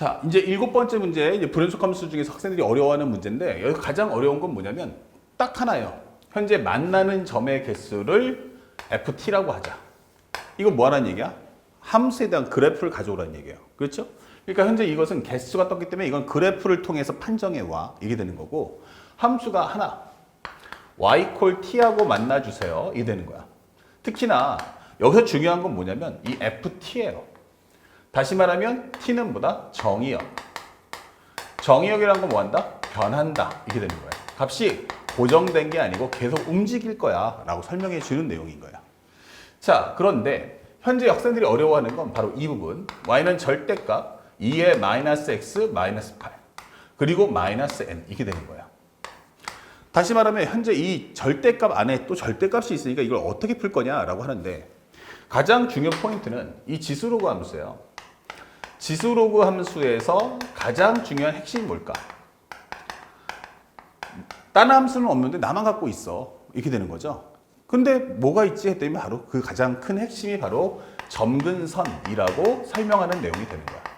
자, 이제 일곱 번째 문제, 이제 불연속 함수 중에서 학생들이 어려워하는 문제인데 여기 가장 어려운 건 뭐냐면 딱 하나예요. 현재 만나는 점의 개수를 ft라고 하자. 이거 뭐 하라는 얘기야? 함수에 대한 그래프를 가져오라는 얘기예요. 그렇죠? 그러니까 현재 이것은 개수가 떴기 때문에 이건 그래프를 통해서 판정해 와. 이게 되는 거고 함수가 하나 y 콜 t하고 만나 주세요. 이게 되는 거야. 특히나 여기서 중요한 건 뭐냐면 이 ft예요. 다시 말하면 t는 뭐다? 정의역. 정의역이란 건 뭐 한다? 변한다. 이게 되는 거예요. 값이 고정된 게 아니고 계속 움직일 거야. 라고 설명해 주는 내용인 거야. 자, 그런데 현재 학생들이 어려워하는 건 바로 이 부분. y는 절대값 2의 마이너스 x 마이너스 8 그리고 마이너스 n 이게 되는 거야. 다시 말하면 현재 이 절대값 안에 또 절대값이 있으니까 이걸 어떻게 풀 거냐라고 하는데 가장 중요 포인트는 이 지수로그 함수예요. 지수로그 함수에서 가장 중요한 핵심이 뭘까? 다른 함수는 없는데 나만 갖고 있어. 이렇게 되는 거죠. 근데 뭐가 있지 했더니 바로 그 가장 큰 핵심이 바로 점근선이라고 설명하는 내용이 되는 거야.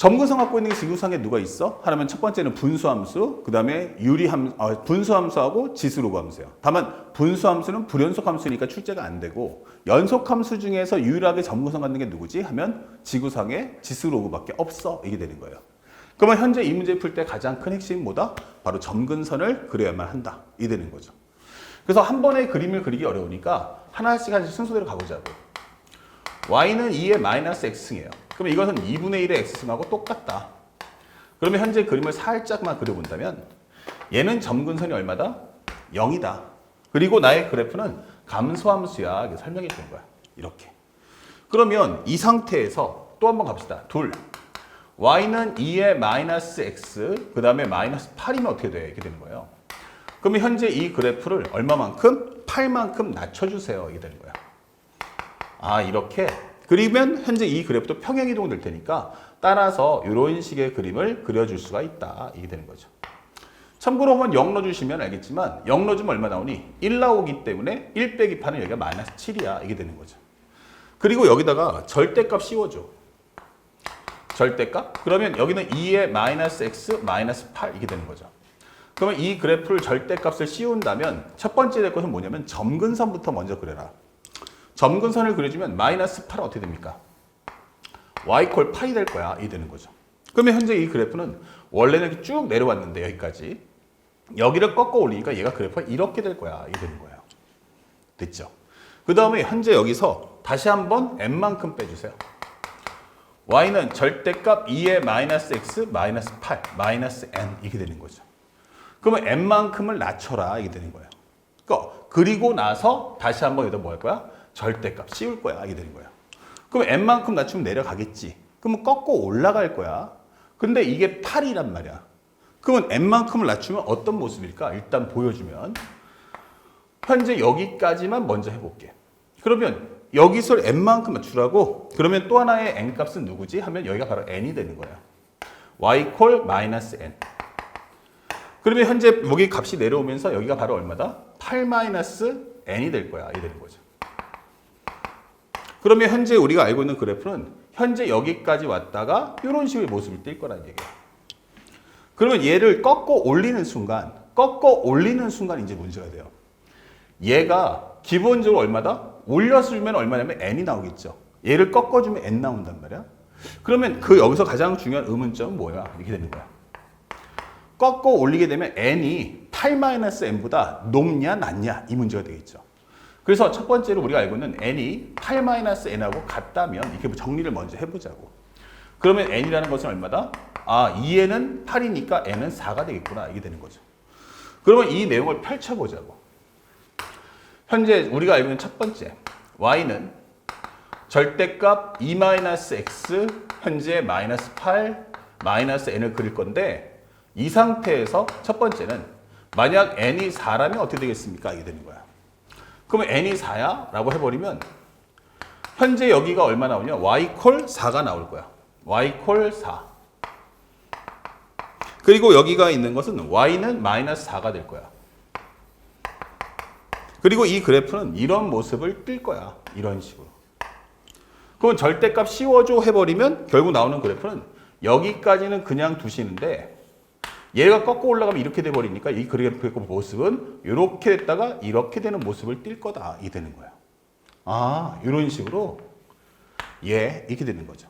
점근선 갖고 있는 게 지구상에 누가 있어? 하나면 첫 번째는 분수함수, 그 다음에 유리함, 어, 분수함수하고 지수로그 함수예요. 다만 분수함수는 불연속 함수니까 출제가 안 되고 연속 함수 중에서 유일하게 점근선 갖는 게 누구지? 하면 지구상에 지수로그밖에 없어. 이게 되는 거예요. 그러면 현재 이 문제 풀 때 가장 큰 핵심이 뭐다? 바로 점근선을 그려야만 한다. 이 되는 거죠. 그래서 한 번에 그림을 그리기 어려우니까 하나씩 하나씩 순서대로 가보자고. y는 2의 마이너스 x승이에요. 그러면 이것은 2분의 1의 x승하고 똑같다. 그러면 현재 그림을 살짝만 그려본다면 얘는 점근선이 얼마다? 0이다. 그리고 나의 그래프는 감소함수야. 설명해 주는 거야. 이렇게. 그러면 이 상태에서 또 한번 갑시다. 둘. y는 2의 마이너스 x, 그 다음에 마이너스 8이면 어떻게 돼? 이렇게 되는 거예요. 그러면 현재 이 그래프를 얼마만큼? 8만큼 낮춰주세요. 이게 되는 거야. 아, 이렇게. 그리면 현재 이 그래프도 평행이동 될 테니까 따라서 이런 식의 그림을 그려줄 수가 있다. 이게 되는 거죠. 참고로 한번 0 넣어주시면 알겠지만 0 넣어주면 얼마 나오니? 1 나오기 때문에 1 빼기 8은 여기가 마이너스 7이야. 이게 되는 거죠. 그리고 여기다가 절대값 씌워줘. 절대값? 그러면 여기는 2의 마이너스 x 마이너스 8 이게 되는 거죠. 그러면 이 그래프를 절대값을 씌운다면 첫 번째 될 것은 뭐냐면 점근선부터 먼저 그려라. 점근선을 그려주면 마이너스 8은 어떻게 됩니까? y콜 파이 될 거야. 이 되는 거죠. 그러면 현재 이 그래프는 원래는 이렇게 쭉 내려왔는데 여기까지 여기를 꺾어 올리니까 얘가 그래프가 이렇게 될 거야. 이게 되는 거예요. 됐죠? 그 다음에 현재 여기서 다시 한번 n만큼 빼주세요. y는 절대값 2의 마이너스 x 마이너스 8 마이너스 n 이게 되는 거죠. 그러면 n만큼을 낮춰라 이게 되는 거예요. 그러니까 그리고 나서 다시 한번 여기다 뭐 할 거야? 절대값 씌울 거야 이게 되는 거예요. 그럼 n만큼 낮추면 내려가겠지. 그러면 꺾고 올라갈 거야. 근데 이게 8이란 말이야. 그러면 n만큼을 낮추면 어떤 모습일까? 일단 보여주면 현재 여기까지만 먼저 해볼게. 그러면 여기서 n만큼 맞추라고 그러면 또 하나의 n 값은 누구지? 하면 여기가 바로 n이 되는 거예요. y 콜 마이너스 n. 그러면 현재 여기 값이 내려오면서 여기가 바로 얼마다? 8 마이너스 n이 될 거야. 이 되는 거죠. 그러면 현재 우리가 알고 있는 그래프는 현재 여기까지 왔다가 이런 식의 모습을 띌 거라는 얘기예요. 그러면 얘를 꺾어 올리는 순간, 꺾어 올리는 순간 이제 문제가 돼요. 얘가 기본적으로 얼마다? 올려주면 얼마냐면 n이 나오겠죠. 얘를 꺾어주면 n 나온단 말이야. 그러면 그 여기서 가장 중요한 의문점은 뭐야? 이렇게 되는 거야. 꺾어 올리게 되면 n이 8-n보다 높냐 낮냐 이 문제가 되겠죠. 그래서 첫 번째로 우리가 알고 있는 n이 8-n하고 같다면 이렇게 뭐 정리를 먼저 해보자고. 그러면 n이라는 것은 얼마다? 아 2n은 8이니까 n은 4가 되겠구나 이게 되는 거죠. 그러면 이 내용을 펼쳐보자고. 현재 우리가 알고 있는 첫 번째 y는 절대값 2-x 현재 마이너스 8 마이너스 n을 그릴 건데 이 상태에서 첫 번째는 만약 n이 4라면 어떻게 되겠습니까? 이게 되는 거야. 그러면 n이 4야? 라고 해버리면 현재 여기가 얼마 나오냐? y 콜 4가 나올 거야. y 콜 4. 그리고 여기가 있는 것은 y는 마이너스 4가 될 거야. 그리고 이 그래프는 이런 모습을 띌 거야. 이런 식으로. 그건 절대값 씌워줘 해버리면 결국 나오는 그래프는 여기까지는 그냥 두시는데 얘가 꺾고 올라가면 이렇게 돼버리니까 이 그래프의 모습은 이렇게 됐다가 이렇게 되는 모습을 띌 거다 이 되는 거야. 아 이런 식으로 예 이렇게 되는 거죠.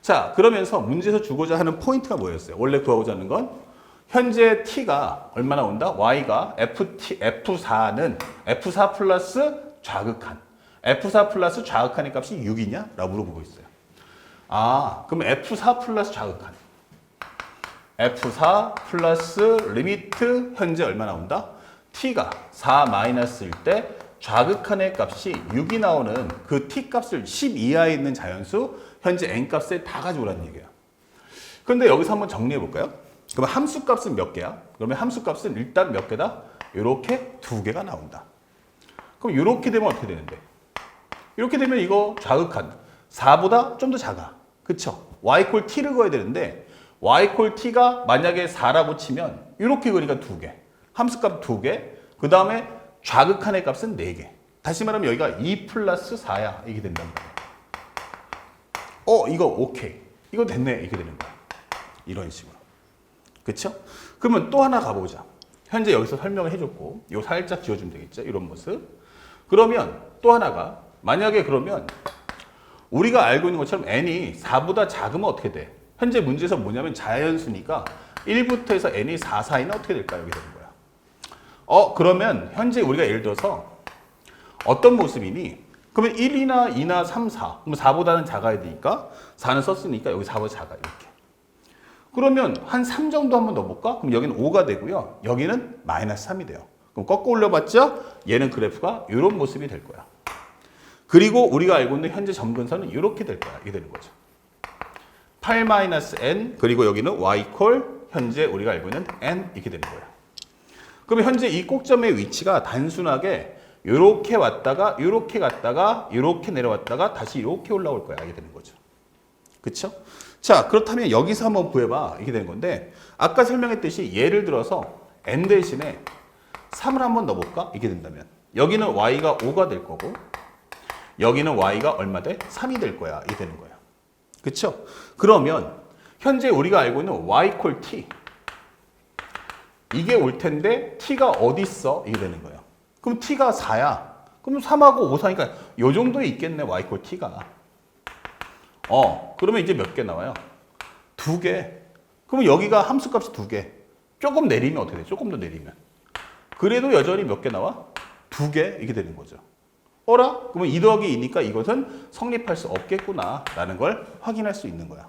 자 그러면서 문제에서 주고자 하는 포인트가 뭐였어요? 원래 구하고자 하는 건 현재 t가 얼마나 온다? y가 ft f4는 f4 플러스 좌극한 f4 플러스 좌극한의 값이 6이냐? 라고 물어보고 있어요. 아 그럼 f4 플러스 좌극한 F4 플러스 리미트 현재 얼마 나온다? T가 4 마이너스일 때 좌극한의 값이 6이 나오는 그 T 값을 10 이하에 있는 자연수 현재 N 값에 다 가져오라는 얘기야. 근데 여기서 한번 정리해 볼까요? 그러면 함수 값은 몇 개야? 그러면 함수 값은 일단 몇 개다? 이렇게 두 개가 나온다. 그럼 이렇게 되면 어떻게 되는데? 이렇게 되면 이거 좌극한 4보다 좀 더 작아. 그쵸? y 콜 t를 그어야 되는데 y 콜 t가 만약에 4라고 치면 이렇게 그러니까 두 개. 함수값 두 개. 그 다음에 좌극한의 값은 네 개. 다시 말하면 여기가 2 플러스 4야. 이게 된다는 거야. 어, 이거 오케이. 이거 됐네. 이렇게 되는 거야. 이런 식으로. 그쵸? 그러면 또 하나 가보자. 현재 여기서 설명을 해줬고, 이거 살짝 지워주면 되겠죠? 이런 모습. 그러면 또 하나가, 만약에 그러면 우리가 알고 있는 것처럼 n이 4보다 작으면 어떻게 돼? 현재 문제에서 뭐냐면 자연수니까 1부터 해서 n이 4 사이는 어떻게 될까요? 이렇게 되는 거야. 어, 그러면 현재 우리가 예를 들어서 어떤 모습이니? 그러면 1이나 2나 3, 4. 그럼 4보다는 작아야 되니까 4는 썼으니까 여기 4보다 작아. 이렇게. 그러면 한 3 정도 한번 넣어볼까? 그럼 여기는 5가 되고요. 여기는 마이너스 3이 돼요. 그럼 꺾어 올려봤자 얘는 그래프가 이런 모습이 될 거야. 그리고 우리가 알고 있는 현재 점근선은 이렇게 될 거야. 이게 되는 거죠. 8-n 그리고 여기는 y 콜 현재 우리가 알고 있는 n 이렇게 되는 거야. 그러면 현재 이 꼭점의 위치가 단순하게 이렇게 왔다가 이렇게 갔다가 이렇게 내려왔다가 다시 이렇게 올라올 거야. 이게 되는 거죠. 그렇죠? 자, 그렇다면 여기서 한번 구해봐. 이게 되는 건데 아까 설명했듯이 예를 들어서 n 대신에 3을 한번 넣어볼까? 이게 된다면 여기는 y가 5가 될 거고 여기는 y가 얼마 돼? 3이 될 거야. 이게 되는 거야. 그렇죠? 그러면 현재 우리가 알고 있는 y 콜 t 이게 올 텐데 t가 어디 있어? 이게 되는 거예요. 그럼 t가 4야. 그럼 3하고 5 사니까 요 정도에 있겠네 y 콜 t가. 어, 그러면 이제 몇 개 나와요? 두 개. 그러면 여기가 함수값이 두 개. 조금 내리면 어떻게 돼? 조금 더 내리면. 그래도 여전히 몇 개 나와? 두 개 이게 되는 거죠. 어라? 그러면 2 더하기 2니까 이것은 성립할 수 없겠구나 라는 걸 확인할 수 있는 거야.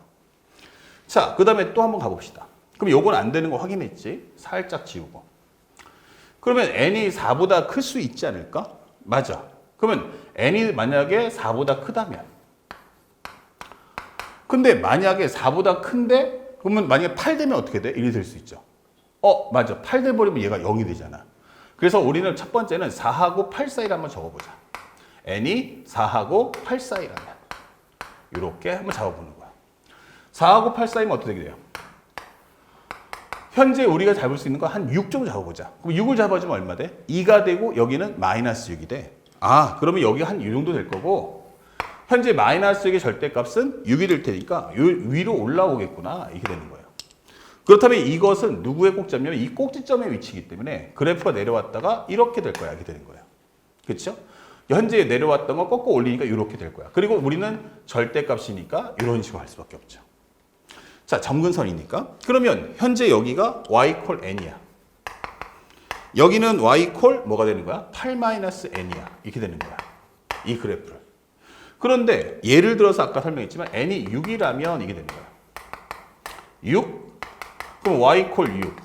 자, 그 다음에 또 한번 가봅시다. 그럼 요건 안 되는 거 확인했지? 살짝 지우고. 그러면 n이 4보다 클 수 있지 않을까? 맞아. 그러면 n이 만약에 4보다 크다면 근데 만약에 4보다 큰데 그러면 만약에 8 되면 어떻게 돼? 1이 될 수 있죠. 어, 맞아. 8 돼버리면 얘가 0이 되잖아. 그래서 우리는 첫 번째는 4하고 8 사이를 한번 적어보자. N이 4하고 8 사이라면 이렇게 한번 잡아보는 거야. 4하고 8 사이면 어떻게 돼요? 현재 우리가 잡을 수 있는 거 한 6 정도 잡아보자. 그럼 6을 잡아주면 얼마 돼? 2가 되고 여기는 마이너스 6이 돼. 아, 그러면 여기 한 이 정도 될 거고 현재 마이너스 6의 절대값은 6이 될 테니까 요 위로 올라오겠구나. 이렇게 되는 거예요. 그렇다면 이것은 누구의 꼭지점이냐면 이 꼭지점의 위치이기 때문에 그래프가 내려왔다가 이렇게 될 거야. 이렇게 되는 거예요. 그렇죠? 현재 내려왔던 거 꺾고 올리니까 이렇게 될 거야. 그리고 우리는 절대값이니까 이런 식으로 할 수밖에 없죠. 자, 점근선이니까. 그러면 현재 여기가 y 콜 n이야. 여기는 y 콜 뭐가 되는 거야? 8-n이야. 이렇게 되는 거야. 이 그래프를. 그런데 예를 들어서 아까 설명했지만 n이 6이라면 이게 되는 거야. 6? 그럼 y 콜 6,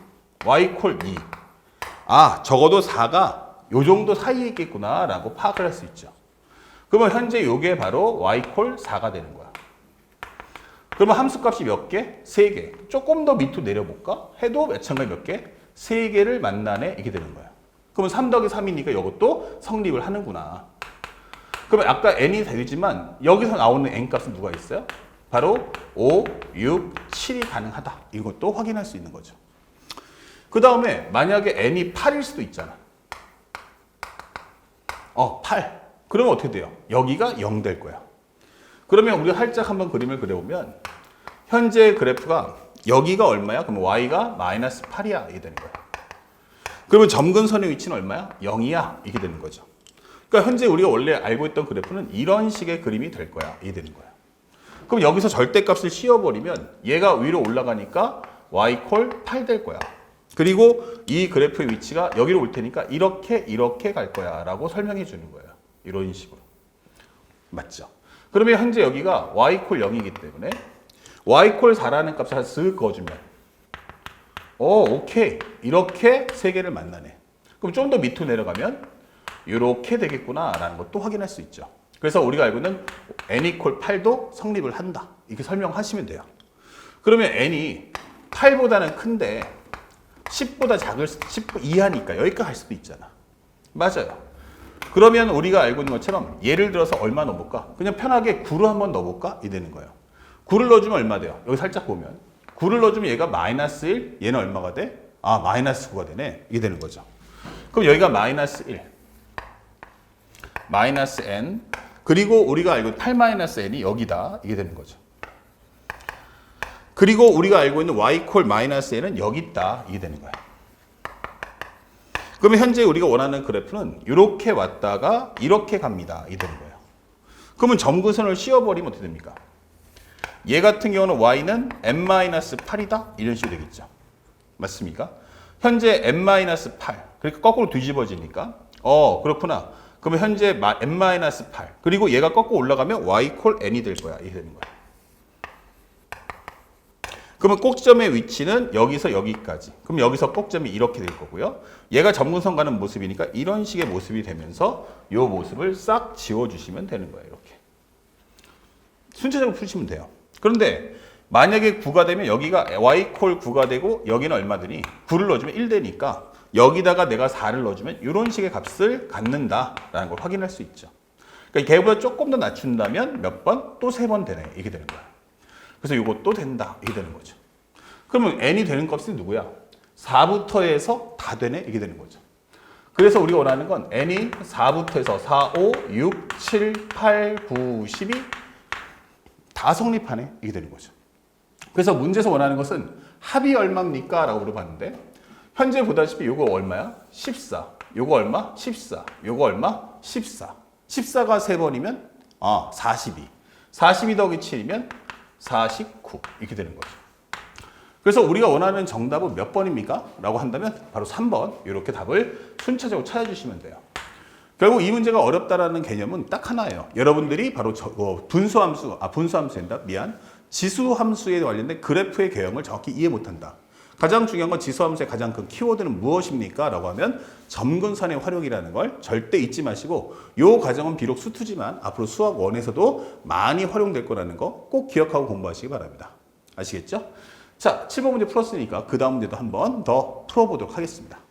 y 콜 2. 아, 적어도 4가 요 정도 사이에 있겠구나라고 파악을 할 수 있죠. 그러면 현재 요게 바로 y 콜 4가 되는 거야. 그러면 함수값이 몇 개? 세 개. 조금 더 밑으로 내려볼까? 해도 마찬가지 몇 개? 세 개를 만나네 이게 되는 거야. 그러면 3 더하기 3이니까 이것도 성립을 하는구나. 그러면 아까 n이 되지만 여기서 나오는 n 값은 누가 있어요? 바로 5, 6, 7이 가능하다. 이것도 확인할 수 있는 거죠. 그 다음에 만약에 n이 8일 수도 있잖아. 어, 8. 그러면 어떻게 돼요? 여기가 0 될 거야. 그러면 우리가 살짝 한번 그림을 그려보면 현재 그래프가 여기가 얼마야? 그럼 y가 마이너스 8이야 이게 되는 거야. 그러면 점근선의 위치는 얼마야? 0이야 이게 되는 거죠. 그러니까 현재 우리가 원래 알고 있던 그래프는 이런 식의 그림이 될 거야 이게 되는 거야. 그럼 여기서 절대값을 씌워버리면 얘가 위로 올라가니까 y 콜 8 될 거야. 그리고 이 그래프의 위치가 여기로 올 테니까 이렇게 이렇게 갈 거야 라고 설명해 주는 거예요. 이런 식으로. 맞죠? 그러면 현재 여기가 y 콜 0이기 때문에 y 콜 4라는 값을 쓱 그어주면 오 오케이 이렇게 세 개를 만나네. 그럼 좀 더 밑으로 내려가면 이렇게 되겠구나 라는 것도 확인할 수 있죠. 그래서 우리가 알고 있는 n 이퀄 8도 성립을 한다. 이렇게 설명하시면 돼요. 그러면 n이 8보다는 큰데 10보다 작을 수- 10 이하니까 여기까지 갈 수도 있잖아. 맞아요. 그러면 우리가 알고 있는 것처럼 예를 들어서 얼마 넣어볼까? 그냥 편하게 9를 한번 넣어볼까? 이 되는 거예요. 9를 넣어주면 얼마 돼요? 여기 살짝 보면 9를 넣어주면 얘가 마이너스 1, 얘는 얼마가 돼? 아 마이너스 9가 되네. 이게 되는 거죠. 그럼 여기가 마이너스 1, 마이너스 n, 그리고 우리가 알고 있는 8 마이너스 n이 여기다. 이게 되는 거죠. 그리고 우리가 알고 있는 y 콜 마이너스 n은 여기 있다. 이게 되는 거야. 그러면 현재 우리가 원하는 그래프는 이렇게 왔다가 이렇게 갑니다. 이 되는 거예요. 그러면 점근선을 씌워버리면 어떻게 됩니까? 얘 같은 경우는 y는 n-8이다? 이런 식으로 되겠죠. 맞습니까? 현재 n-8, 그러니까 거꾸로 뒤집어지니까 어 그렇구나. 그러면 현재 마- n-8 그리고 얘가 거꾸로 올라가면 y 콜 n이 될 거야. 이렇게 되는 거야. 그러면 꼭점의 위치는 여기서 여기까지. 그럼 여기서 꼭점이 이렇게 될 거고요. 얘가 점근선 가는 모습이니까 이런 식의 모습이 되면서 이 모습을 싹 지워주시면 되는 거예요. 이렇게. 순차적으로 푸시면 돼요. 그런데 만약에 9가 되면 여기가 y콜 9가 되고 여기는 얼마더니 9를 넣어주면 1 되니까 여기다가 내가 4를 넣어주면 이런 식의 값을 갖는다라는 걸 확인할 수 있죠. 그러니까 걔보다 조금 더 낮춘다면 몇 번? 또 세 번 되네. 이게 되는 거야. 그래서 이것도 된다. 이게 되는 거죠. 그러면 n이 되는 값이 누구야? 4부터 해서 다 되네. 이게 되는 거죠. 그래서 우리가 원하는 건 n이 4부터 해서 4, 5, 6, 7, 8, 9, 12 다 성립하네. 이게 되는 거죠. 그래서 문제에서 원하는 것은 합이 얼마입니까? 라고 물어봤는데 현재 보다시피 이거 얼마야? 14. 요거 얼마? 14. 요거 얼마? 14. 14가 3번이면 아, 42. 42 더하기 7이면 49. 이렇게 되는 거죠. 그래서 우리가 원하는 정답은 몇 번입니까? 라고 한다면 바로 3번. 이렇게 답을 순차적으로 찾아주시면 돼요. 결국 이 문제가 어렵다라는 개념은 딱 하나예요. 여러분들이 바로 저, 어, 분수함수, 아, 분수함수인다. 미안. 지수함수에 관련된 그래프의 개념을 정확히 이해 못한다. 가장 중요한 건 지수함수의 가장 큰 키워드는 무엇입니까? 라고 하면 점근선의 활용이라는 걸 절대 잊지 마시고 이 과정은 비록 수투지만 앞으로 수학 원에서도 많이 활용될 거라는 거 꼭 기억하고 공부하시기 바랍니다. 아시겠죠? 자, 7번 문제 풀었으니까 그 다음 문제도 한번 더 풀어보도록 하겠습니다.